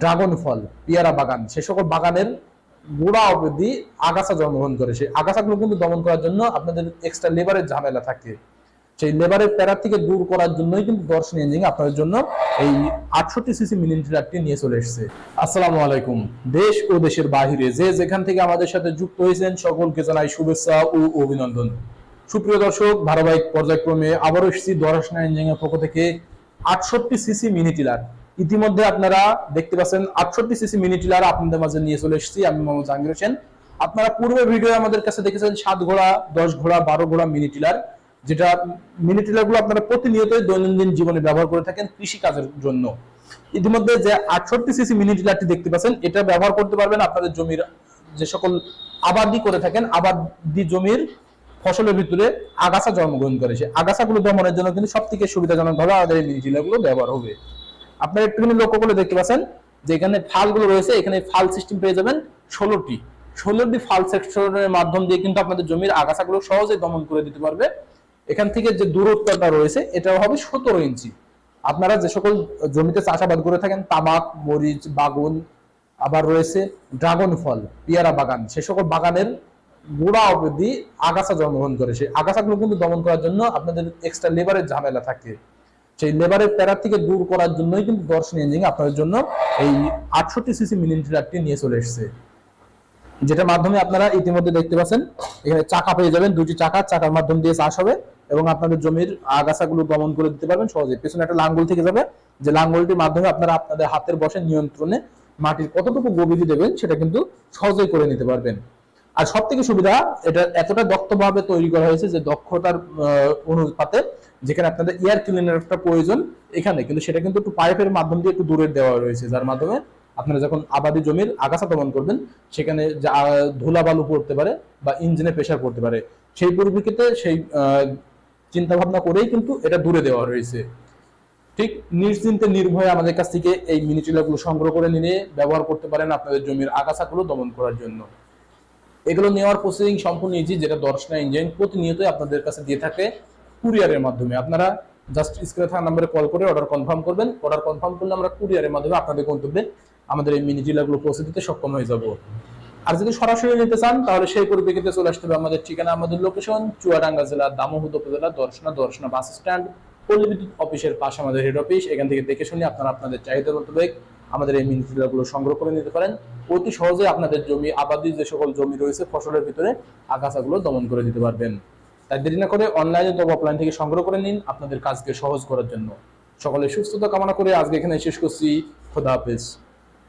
Dragon ফল পিয়ারা বাগান। সে সকল বাগানের গোড়া অবধি আগাছা জন্মগ্রহণ করে। সেই আগাছাগুলো কিন্তু দমন করার জন্য আপনাদের এক্সট্রা লেবারের ঝামেলা থাকে। সেই লেবারের প্যারা থেকে দূর করার জন্যই কিন্তু দর্শন ইঞ্জিন আপনাদের জন্য এই আটষট্টি সিসি মিনি ট্রাকটি নিয়ে চলে এসেছে। আসসালামু আলাইকুম। দেশ ও দেশের বাহিরে যে যেখান থেকে আমাদের সাথে যুক্ত হয়েছেন, সকলকে জানাই শুভেচ্ছা ও অভিনন্দন। সুপ্রিয় দর্শক, ধারাবাহিক পর্যায়ক্রমে আবারও এসেছি দর্শন ইঞ্জিনের পক্ষ থেকে আটষট্টি সিসি মিনি টিলার ইতিমধ্যে আপনারা দেখতে পাচ্ছেন আটষট্টি সিসি মিনি টিলার আপনাদের মাঝে নিয়ে চলে এসেছি, আমি মোহাম্মদ জাহাঙ্গীর হোসেন। আপনারা পূর্বে ভিডিও আমাদের কাছে দেখেছেন সাত ঘোড়া, দশ ঘোড়া, বারো ঘোড়া মিনি টিলার, যেটা মিনি টিলারগুলো আপনারা প্রতিনিয়ত দৈনন্দিন জীবনে ব্যবহার করে থাকেন কৃষি কাজের জন্য। ইতিমধ্যে যে আটষট্টি সিসি মিনি টিলারটি দেখতে পাচ্ছেন, এটা ব্যবহার করতে পারবেন আপনাদের জমির যে সকল আবাদি করে থাকেন, আবাদি জমির ফসলের ভিতরে আগাছা জন্মগ্রহণ করে। সে আগাছাগুলো দমনের জন্য কিন্তু সব থেকে সুবিধাজনক ভাবে আমাদের এই মিনি টিলারগুলো ব্যবহার হবে। আপনারা একটুখানি লক্ষ্য করে দেখতে পাচ্ছেন যে এখানে ফালগুলো রয়েছে, এখানে ফাল সিস্টেম পেয়ে যাবেন ষোলোটি। ষোলোটি ফাল সেকশনের মাধ্যম দিয়ে কিন্তু আপনাদের জমির আগাছাগুলো সহজে দমন করে দিতে পারবে। এখান থেকে যে দূরত্বটা রয়েছে এটা হবে সতেরো ইঞ্চি। আপনারা যে সকল জমিতে চাষাবাদ করে থাকেন, তামাক, মরিচ, বাগুন, আবার রয়েছে ড্রাগন ফল, পিয়ারা বাগান, সে সকল বাগানের গোড়া অবধি আগাছা জন্মগ্রহণ করে। সেই আগাছাগুলো কিন্তু দমন করার জন্য আপনাদের এক্সট্রা লেবারের ঝামেলা থাকে। সেই লেবারের প্যারা থেকে দূর করার জন্যই কিন্তু দর্শন ইঞ্জিন আপনাদের জন্য এই আটষট্টি সিসি ট্রাকটি নিয়ে চলে এসেছে। যেটার মাধ্যমে আপনারা ইতিমধ্যে দেখতে পাচ্ছেন, এখানে চাকা পেয়ে যাবেন দুটি চাকা, চাকার মাধ্যম দিয়ে চাষ হবে এবং আপনাদের জমির আগাছাগুলো দমন করে দিতে পারবেন সহজে পেছনে একটা লাঙ্গল থেকে যাবে, যে লাঙ্গলটির মাধ্যমে আপনারা আপনাদের হাতের বসে নিয়ন্ত্রণে মাটির কতটুকু গভীরে দেবেন সেটা কিন্তু সহজেই করে নিতে পারবেন। আর সব থেকে সুবিধা, এটা এতটা দক্ষভাবে তৈরি করা হয়েছে যে দক্ষতার অনুপাতে যেখানে আপনাদের এয়ার ক্লিনার একটা প্রয়োজন এখানে। কিন্তু সেটা কিন্তু একটু পাইপের মাধ্যম দিয়ে একটু দূরে দেওয়া রয়েছে, যার মাধ্যমে আপনারা যখন আবাদি জমির আগাছা দমন করবেন, সেখানে ধুলা বালু পড়তে পারে বা ইঞ্জিনে প্রেশার পড়তে পারে। সেই পরিপ্রেক্ষিতে সেই চিন্তা ভাবনা করেই কিন্তু এটা দূরে দেওয়া রয়েছে। ঠিক নিশ্চিন্তে নির্ভয়ে আমাদের কাছ থেকে এই মিনি গুলো সংগ্রহ করে নিয়ে ব্যবহার করতে পারেন আপনাদের জমির আগাছাগুলো দমন করার জন্য। এগুলো নেওয়ার প্রসেসিং সম্পূর্ণ ইজি যেটা দর্শনা ইঞ্জিন প্রতিনিয়তই আপনাদের কাছে দিয়ে থাকে। কুরিয়ারের মাধ্যমে। আপনারা জাস্ট স্ক্রিনে থাকা নাম্বারে কল করে অর্ডার কনফার্ম করবেন। অর্ডার কনফার্ম করলে আমরা কুরিয়ারের মাধ্যমে আপনাদের গন্তব্যে আমাদের এই মিনি জিলাগুলো পৌঁছে দিতে সক্ষম হয়ে যাব। আর যদি সরাসরি নিতে চান, তাহলে সেই পরিপ্রেক্ষিতে চলে আসতে হবে আমাদের ঠিকানা, আমাদের লোকেশন চুয়াডাঙ্গা জেলা দামোহদ উপজেলা, দর্শনা দর্শনা বাস স্ট্যান্ড পল্লী অফিসের পাশে আমাদের হেড অফিস এখান থেকে দেখে শুনে আপনারা আপনাদের চাহিদা মোতাবেক আমাদের এই মিনি গুলো সংগ্রহ করে নিতে পারেন। অতি সহজে আপনাদের জমি, আবাদি যে সকল জমি রয়েছে, ফসলের ভিতরে আগাছাগুলো দমন করে দিতে পারবেন। তাই দেরি না করে অনলাইনে অথবা অফলাইন থেকে সংগ্রহ করে নিন আপনাদের কাজকে সহজ করার জন্য। সকলে সুস্থতা কামনা করে আজকে এখানে শেষ করছি। খোদা হাফেজ।